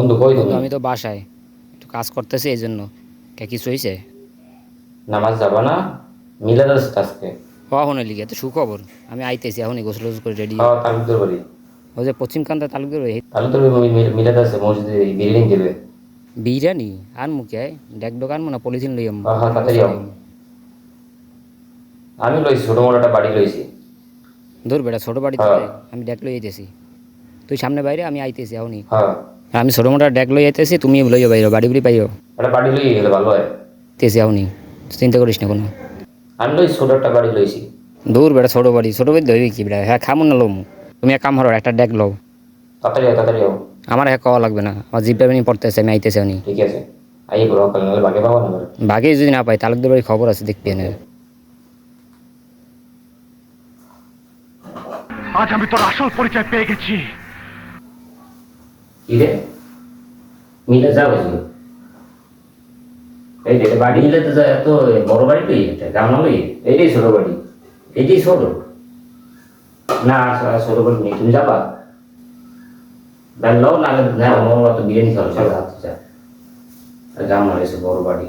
বন্ধু কই তুমি? আমি তো বাসায়। একটু কাজ করতেছি এই জন্য। কে কিছু হয়েছে নামাজ যাবা না? মিলাদ আছে আজকে। হওয়া লিগে তো সুখবর। আমি আইতেছি এখনই গোসল গোসল করে রেডি খাওয়া তালুকদার বাড়ি। ওই যে পশ্চিম কান্তা তালুকের ওই তালুকদার বাড়ি মি- মিলাদ আছে মসজিদে বিল্ডিং দেবে। বিরিয়ানি? আর মুখে ডেক ডোকান না পলিথিন লইম হ্যাঁ, হ্যাঁ, তাড়াতাড়ি। আমি লইছি ছোট মোটো একটা বাড়ি লইছি। ধর বেটা ছোট বাড়িতে হ্যাঁ। আমি ডেক লই আইতেছি। তুই সামনে বাইরে আমি আইতেছি এখনই। হ্যাঁ। আমি ছোট মোটা ডেক লই যাইতেছি তুমি লইও বাইরে বাড়ি বুড়ি পাইও। একটা বাড়ি লই গেলে ভালো হয়। তেছি এখনই চিন্তা করিস না কোনো। আমি লই ছোট একটা বাড়ি লইছি। দূর বেটা ছোট বাড়ি ছোট বাড়ি ধরবি কি বেটা হ্যাঁ খামো না লম। তুমি এক কাম করো একটা ডেক লও। তাড়াতাড়ি আও, তাড়াতাড়ি আও। আমার হ্যাঁ কওয়া লাগবে না। আমার জিপটা বেনি পড়তেছে আমি আইতেছি উনি ঠিক আছে। আই করো কাল নাহলে বাগে পাবো না। বাকি যদি না পাই তালুকদের বাড়ি খবর আছে দেখবি না আজ আমি তোর আসল পরিচয় পেয়ে গেছি। কি রে মিলে যাব এই যে বাড়ি মিলে তো যা- এত বড় বাড়ি লই এটা? গ্রাম লই এইটাই ছোট বাড়ি। এইটাই ছোট। না ছ- ছোট বাড়ি নেই, তুমি যাবা। লও না না আমার তো বিরিয়ানি খাওয়া চলো হাতে যা। বড় বাড়ি।